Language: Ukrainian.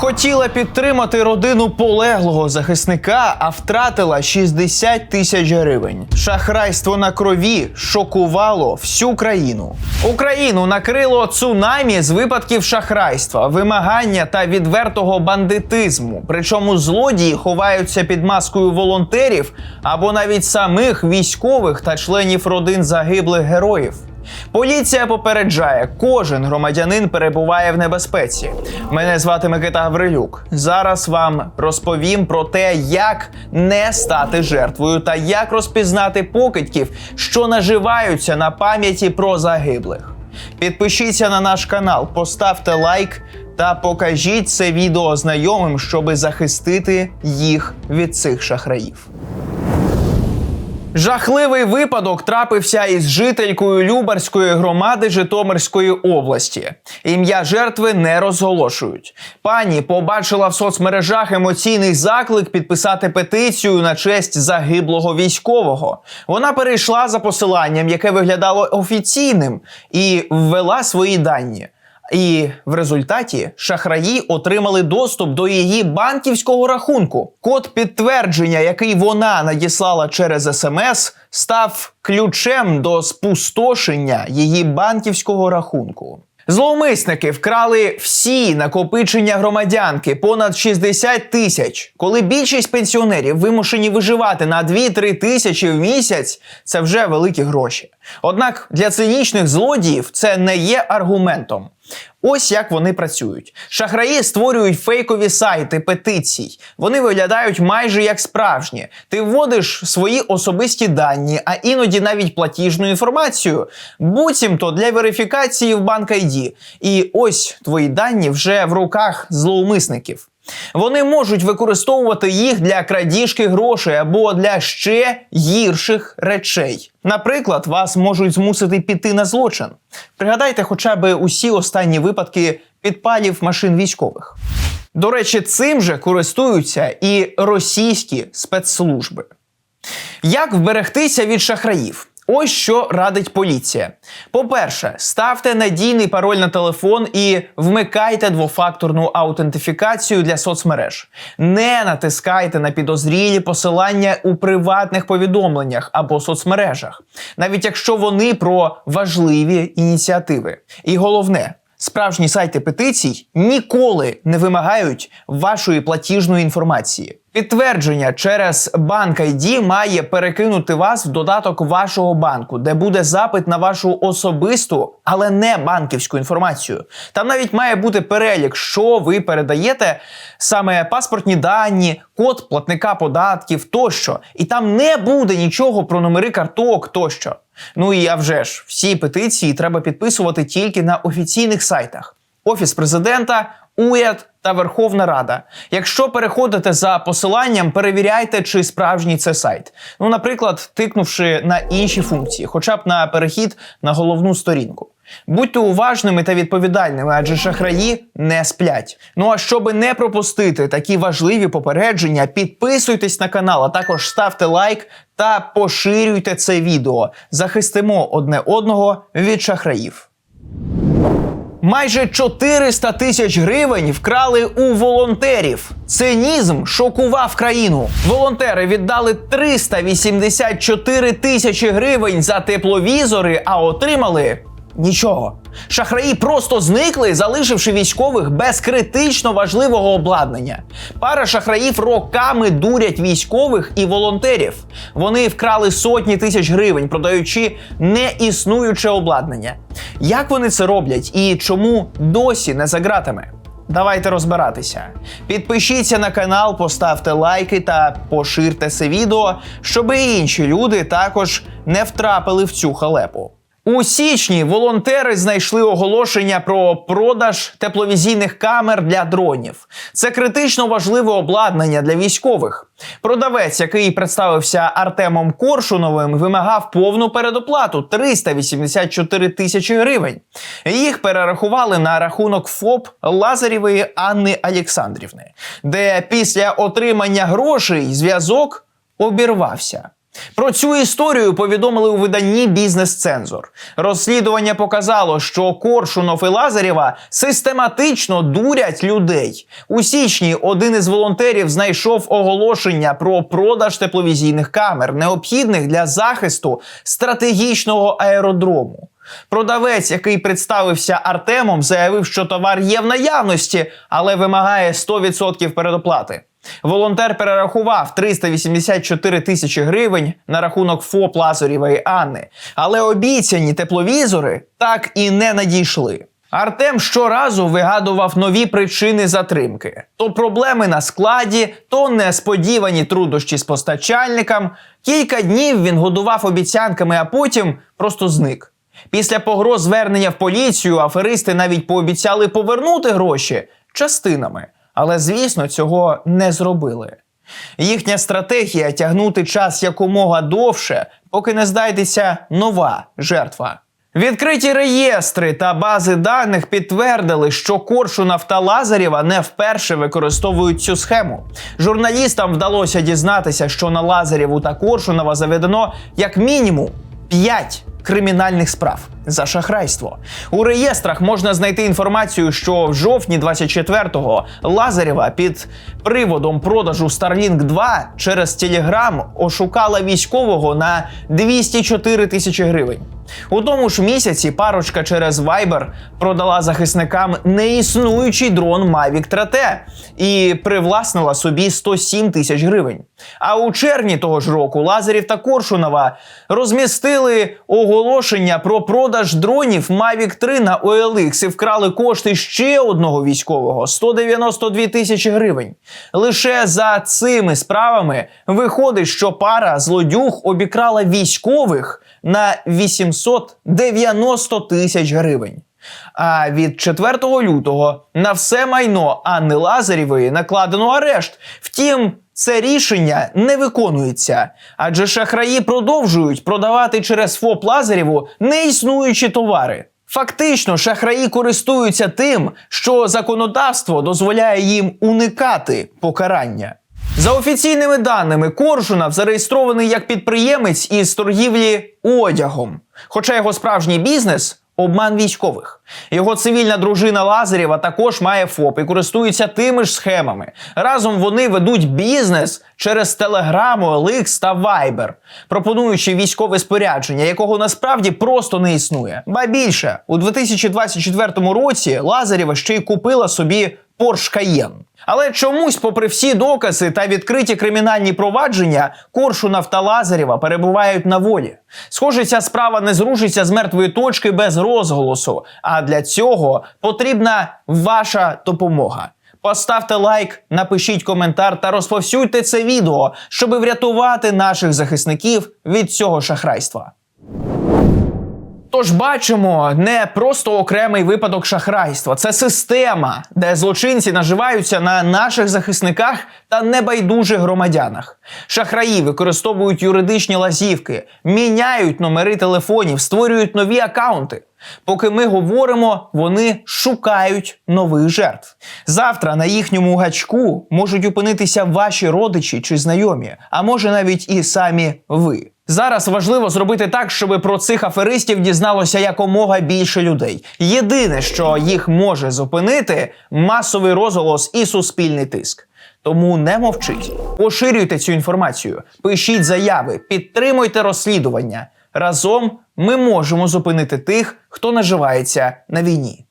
Хотіла підтримати родину полеглого захисника, а втратила 60 тисяч гривень. Шахрайство на крові шокувало всю країну. Україну накрило цунамі з випадків шахрайства, вимагання та відвертого бандитизму. Причому злодії ховаються під маскою волонтерів або навіть самих військових та членів родин загиблих героїв. Поліція попереджає, кожен громадянин перебуває в небезпеці. Мене звати Микита Гаврилюк. Зараз вам розповім про те, як не стати жертвою та як розпізнати покидьків, що наживаються на пам'яті про загиблих. Підпишіться на наш канал, поставте лайк та покажіть це відео знайомим, щоби захистити їх від цих шахраїв. Жахливий випадок трапився із жителькою Любарської громади Житомирської області. Ім'я жертви не розголошують. Пані побачила в соцмережах емоційний заклик підписати петицію на честь загиблого військового. Вона перейшла за посиланням, яке виглядало офіційним, і ввела свої дані. І в результаті шахраї отримали доступ до її банківського рахунку. Код підтвердження, який вона надіслала через смс, став ключем до спустошення її банківського рахунку. Зловмисники вкрали всі накопичення громадянки понад 60 тисяч. Коли більшість пенсіонерів вимушені виживати на 2-3 тисячі в місяць, це вже великі гроші. Однак для цинічних злодіїв це не є аргументом. Ось як вони працюють. Шахраї створюють фейкові сайти петицій. Вони виглядають майже як справжні. Ти вводиш свої особисті дані, а іноді навіть платіжну інформацію, буцімто для верифікації в банк ID. І ось твої дані вже в руках зловмисників. Вони можуть використовувати їх для крадіжки грошей або для ще гірших речей. Наприклад, вас можуть змусити піти на злочин. Пригадайте хоча б усі останні випадки підпалів машин військових. До речі, цим же користуються і російські спецслужби. Як вберегтися від шахраїв? Ось що радить поліція. По-перше, ставте надійний пароль на телефон і вмикайте двофакторну аутентифікацію для соцмереж. Не натискайте на підозрілі посилання у приватних повідомленнях або соцмережах, навіть якщо вони про важливі ініціативи. І головне. Справжні сайти петицій ніколи не вимагають вашої платіжної інформації. Підтвердження через банк ID має перекинути вас в додаток вашого банку, де буде запит на вашу особисту, але не банківську інформацію. Там навіть має бути перелік, що ви передаєте, саме паспортні дані, код платника податків тощо. І там не буде нічого про номери карток тощо. Ну і а вже ж, всі петиції треба підписувати тільки на офіційних сайтах. Офіс президента, уряд та Верховна Рада. Якщо переходите за посиланням, перевіряйте, чи справжній це сайт. Ну, наприклад, тикнувши на інші функції, хоча б на перехід на головну сторінку. Будьте уважними та відповідальними, адже шахраї не сплять. Ну а щоби не пропустити такі важливі попередження, підписуйтесь на канал, а також ставте лайк та поширюйте це відео. Захистимо одне одного від шахраїв. Майже 400 тисяч гривень вкрали у волонтерів. Цинізм шокував країну. Волонтери віддали 384 тисячі гривень за тепловізори, а отримали нічого. Шахраї просто зникли, залишивши військових без критично важливого обладнання. Пара шахраїв роками дурять військових і волонтерів. Вони вкрали сотні тисяч гривень, продаючи неіснуюче обладнання. Як вони це роблять і чому досі не за ґратами? Давайте розбиратися. Підпишіться на канал, поставте лайки та поширте це відео, щоб і інші люди також не втрапили в цю халепу. У січні волонтери знайшли оголошення про продаж тепловізійних камер для дронів. Це критично важливе обладнання для військових. Продавець, який представився Артемом Коршуновим, вимагав повну передоплату 384 тисячі гривень. Їх перерахували на рахунок ФОП Лазарєвої Анни Олександрівни, де після отримання грошей зв'язок обірвався. Про цю історію повідомили у виданні Бізнес-цензор. Розслідування показало, що Коршунов і Лазарєва систематично дурять людей. У січні один із волонтерів знайшов оголошення про продаж тепловізійних камер, необхідних для захисту стратегічного аеродрому. Продавець, який представився Артемом, заявив, що товар є в наявності, але вимагає 100% передоплати. Волонтер перерахував 384 тисячі гривень на рахунок ФОП Лазарєвої Анни, але обіцяні тепловізори так і не надійшли. Артем щоразу вигадував нові причини затримки: то проблеми на складі, то несподівані труднощі з постачальником. Кілька днів він годував обіцянками, а потім просто зник. Після погроз звернення в поліцію аферисти навіть пообіцяли повернути гроші частинами, але звісно цього не зробили. Їхня стратегія тягнути час якомога довше, поки не знайдеться нова жертва. Відкриті реєстри та бази даних підтвердили, що Коршунов та Лазарєва не вперше використовують цю схему. Журналістам вдалося дізнатися, що на Лазарєву та Коршунова заведено як мінімум 5 кримінальних справ за шахрайство. У реєстрах можна знайти інформацію, що в жовтні 24-го Лазарєва під приводом продажу Starlink 2 через Telegram ошукала військового на 204 тисячі гривень. У тому ж місяці парочка через Viber продала захисникам неіснуючий дрон Mavic 3T і привласнила собі 107 тисяч гривень. А у червні того ж року Лазарів та Коршунова розмістили оголошення про продаж дронів Mavic 3 на OLX і вкрали кошти ще одного військового 192 тисячі гривень. Лише за цими справами виходить, що пара злодюг обікрала військових на 890 тисяч гривень. А від 4 лютого на все майно Анни Лазарєвої накладено арешт. Втім, це рішення не виконується, адже шахраї продовжують продавати через ФОП Лазарєву неіснуючі товари. Фактично, шахраї користуються тим, що законодавство дозволяє їм уникати покарання. За офіційними даними, Коршунов зареєстрований як підприємець із торгівлі одягом, хоча його справжній бізнес обман військових. Його цивільна дружина Лазарєва також має ФОП і користується тими ж схемами. Разом вони ведуть бізнес через Телеграму, OLX та Viber, пропонуючи військове спорядження, якого насправді просто не існує. Ба більше у 2024 році Лазарєва ще й купила собі Porsche Cayenne. Але чомусь, попри всі докази та відкриті кримінальні провадження, Коршунов та Лазарєва перебувають на волі. Схоже, ця справа не зрушиться з мертвої точки без розголосу. А для цього потрібна ваша допомога. Поставте лайк, напишіть коментар та розповсюдьте це відео, щоб врятувати наших захисників від цього шахрайства. Тож бачимо не просто окремий випадок шахрайства, це система, де злочинці наживаються на наших захисниках та небайдужих громадянах. Шахраї використовують юридичні лазівки, міняють номери телефонів, створюють нові акаунти. Поки ми говоримо, вони шукають нових жертв. Завтра на їхньому гачку можуть опинитися ваші родичі чи знайомі, а може навіть і самі ви. Зараз важливо зробити так, щоб про цих аферистів дізналося якомога більше людей. Єдине, що їх може зупинити, масовий розголос і суспільний тиск. Тому не мовчіть, поширюйте цю інформацію, пишіть заяви, підтримуйте розслідування. Разом ми можемо зупинити тих, хто наживається на війні.